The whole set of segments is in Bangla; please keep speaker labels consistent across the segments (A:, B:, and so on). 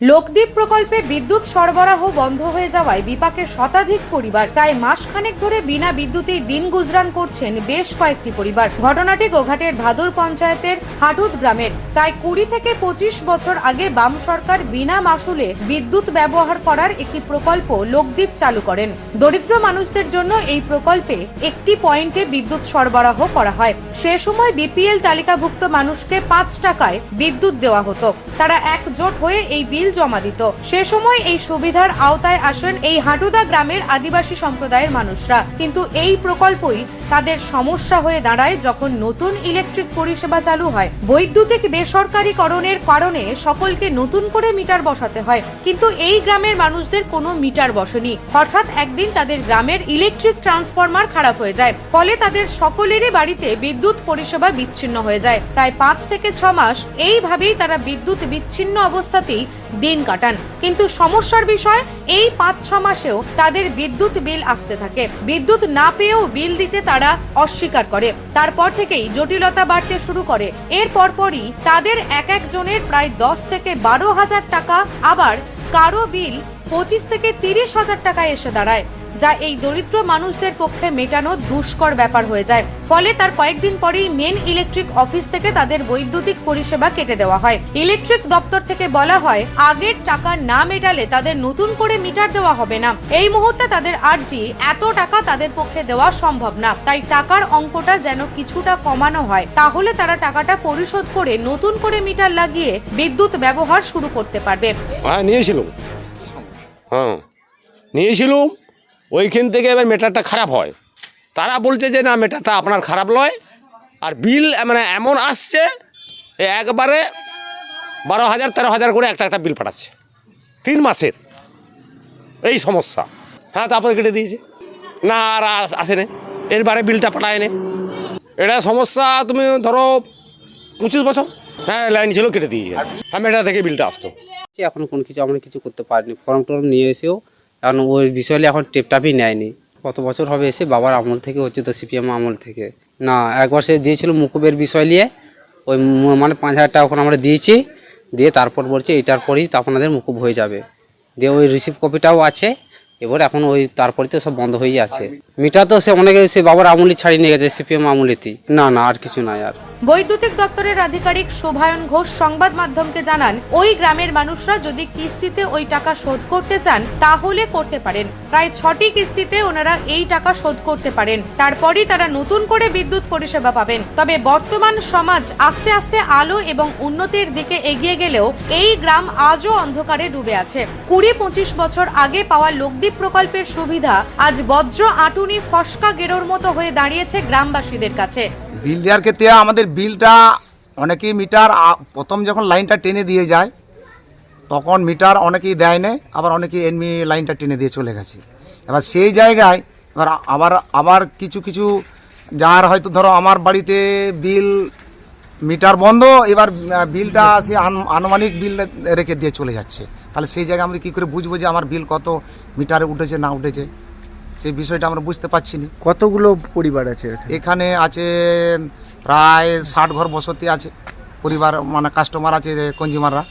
A: লোকদ্বীপ প্রকল্পে বিদ্যুৎ সরবরাহ বন্ধ হয়ে যাওয়ায় বিপাকে শতাধিক পরিবার। প্রায় মাসখানেক ধরে বিনা বিদ্যুতেই দিন গুজরান করছেন বেশ কয়েকটি পরিবার। ঘটনাটি গোঘাটের ভাদুর পঞ্চায়েতের হাটুদ গ্রামের। প্রায় কুড়ি থেকে পঁচিশ বছর আগে বাম সরকার বিনা মাসুলে বিদ্যুৎ ব্যবহার করার একটি প্রকল্প লোকদ্বীপ চালু করেন। দরিদ্র মানুষদের জন্য এই প্রকল্পে একটি পয়েন্টে বিদ্যুৎ সরবরাহ করা হয়। সে সময় বিপিএল তালিকাভুক্ত মানুষকে পাঁচ টাকায় বিদ্যুৎ দেওয়া হতো। তারা একজোট হয়ে এই বিল জমা দিত। সে সময় এই সুবিধার আওতায় আসেন এই হাটুদা গ্রামের আদিবাসী সম্প্রদায়ের মানুষরা। কিন্তু এই প্রকল্পই তাদের সমস্যা হয়ে দাঁড়ায় যখন নতুন ইলেকট্রিক পরিষেবা চালু হয়। বৈদ্যুতিক বেসরকারীকরণের কারণে সকলকে নতুন করে মিটার বসাতে হয়। কিন্তু এই গ্রামের মানুষদের কোনো মিটার বসেনি। হঠাৎ একদিন তাদের গ্রামের ইলেকট্রিক ট্রান্সফরমার খারাপ হয়ে যায়। ফলে তাদের সকলেরই বাড়িতে বিদ্যুৎ পরিষেবা বিচ্ছিন্ন হয়ে যায়। প্রায় পাঁচ থেকে ছ মাস এইভাবেই তারা বিদ্যুৎ বিচ্ছিন্ন অবস্থাতেই দিন কাটান। কিন্তু সমস্যার বিষয়, এই পাঁচ ছ মাসেও তাদের বিদ্যুৎ বিল আসতে থাকে। বিদ্যুৎ না পেয়েও বিল দিতে তারা অস্বীকার করে। তারপর থেকেই জটিলতা বাড়তে শুরু করে। এর পরপরই তাদের এক একজনের প্রায় দশ থেকে বারো হাজার টাকা, আবার কারও বিল পঁচিশ থেকে তিরিশ হাজার টাকায় এসে দাঁড়ায়। যা এই দরিদ্র মানুষদের পক্ষে মেটানো দুষ্কর ব্যাপার হয়ে যায়। ফলে তার কয়েকদিন পরেই মেন ইলেকট্রিক অফিস থেকে তাদের বৈদ্যুতিক পরিষেবা কেটে দেওয়া হয়। ইলেকট্রিক দপ্তর থেকে বলা হয়, আগের টাকা না মেটালে তাদের নতুন করে মিটার দেওয়া হবে না। এই মুহূর্তে তাদের আর্জি, এত টাকা তাদের পক্ষে দেওয়া সম্ভব না। তাই টাকার অঙ্কটা যেন কিছুটা কমানো হয়। তাহলে তারা টাকাটা পরিশোধ করে নতুন করে মিটার লাগিয়ে বিদ্যুৎ ব্যবহার শুরু করতে পারবে।
B: হ্যাঁ নিয়েছিলাম। হ্যাঁ নিয়েছিলাম। ওইখান থেকে এবার মেটারটা খারাপ হয়। তারা বলছে যে, না মেটারটা আপনার খারাপ নয়। আর বিল মানে এমন আসছে একবারে বারো হাজার, তেরো হাজার করে একটা একটা বিল পাঠাচ্ছে। তিন মাসের। এই সমস্যা। হ্যাঁ তারপরে কেটে দিয়েছে। না, আর আস- আসেনি। এরবারে বিলটা পাঠায় পাঠায়নি। এটা সমস্যা, তুমি ধরো পঁচিশ বছর। হ্যাঁ লাইন ছিল, কেটে দিয়েছে। হ্যাঁ মেটা থেকে বিলটা আসতো।
C: এখন কোনো কিছু, আমরা কিছু করতে পারিনি। ফর্ম টর্ম নিয়ে এসেও এখন ওই বিষয় এখন টেপটাপই নেয়নি। কত বছর হবে এসে বাবার আমল থেকে, হচ্ছে তো সিপিএম আমল থেকে। না, একবার সে দিয়েছিল মুকুবের বিষয় নিয়ে, ওই মানে পাঁচ হাজার টাকা ওখানে আমরা দিয়েছি, দিয়ে তারপর বলছে এটার পরেই তো আপনাদের মুকুব হয়ে যাবে। দিয়ে ওই রিসিভ কপিটাও আছে, এবার এখন ওই তারপরে তো সব বন্ধ হয়ে আছে। মিটার তো সে অনেকে সে বাবার আমলি ছাড়িয়ে নিয়ে গেছে, সিপিএম আমলিতেই। না না, আর কিছু নাই আর।
A: বৈদ্যুতিক দপ্তরের আধিকারিক শোভায়ন ঘোষ সংবাদ মাধ্যমকে জানান, ওই গ্রামের মানুষরা যদি কিস্তিতে ওই টাকা শোধ করতে চান, তাহলে করতে পারেন। প্রায় ছটি কিস্তিতে ওনারা এই টাকা শোধ করতে পারেন। তারপরই তারা নতুন করে বিদ্যুৎ পরিষেবা পাবেন। তবে বর্তমান সমাজ আস্তে আস্তে আলো এবং উন্নতির দিকে এগিয়ে গেলেও এই গ্রাম আজও অন্ধকারে ডুবে আছে। কুড়ি পঁচিশ বছর আগে পাওয়া লোকদ্বীপ প্রকল্পের সুবিধা আজ বজ্র আটুনি ফসকা গেরোর মতো হয়ে দাঁড়িয়েছে গ্রামবাসীদের কাছে।
D: বিল দেওয়ার ক্ষেত্রে আমাদের বিলটা অনেকেই মিটার প্রথম যখন লাইনটা টেনে দিয়ে যায়, তখন মিটার অনেকেই দেয় না, আবার অনেকেই এমনি লাইনটা টেনে দিয়ে চলে গেছে। এবার সেই জায়গায় এবার আবার আবার কিছু কিছু যার হয়তো ধরো আমার বাড়িতে বিল, মিটার বন্ধ, এবার বিলটা সে আন- আনুমানিক বিল রেখে দিয়ে চলে যাচ্ছে। তাহলে সেই জায়গায় আমরা কী করে বুঝব যে আমার বিল কত, মিটারে উঠেছে, না উঠেছে? সেই বিষয়টা আমরা বুঝতে পারছি না।
E: কতগুলো পরিবার আছে এখানে?
D: আছে প্রায় ষাট ঘর বসতি আছে। পরিবার মানে কাস্টমার আছে কনজিউমাররা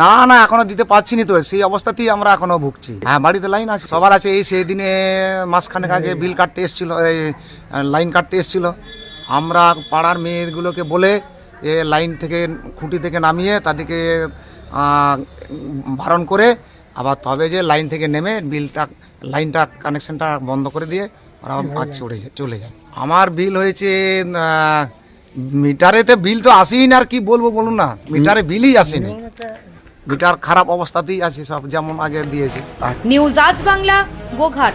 D: না না এখনও দিতে পারছি না তো। সেই অবস্থাতেই আমরা এখনও ভুগছি। হ্যাঁ বাড়িতে লাইন আছে। সবার আছে। এই সেই দিনে মাসখানেক আগে বিল কাটতে এসেছিল এই লাইন কাটতে এসেছিল। আমরা পাড়ার মেয়েগুলোকে বলে এ লাইন থেকে খুঁটি থেকে নামিয়ে তাদেরকে বারণ করে আবার তবে যে লাইন থেকে নেমে বিলটা লাইনটা কানেকশনটা বন্ধ করে দিয়ে ওরা আজ চলে যায় চলে যায়। আমার বিল হয়েছে মিটারেতে বিল তো আসেই না আর কি বলব বলুন না। মিটারে বিলই আসেনি। মিটার খারাপ অবস্থাতেই আছে সব যেমন আগে দিয়েছে।
A: নিউজ আজ বাংলা গোঘাট।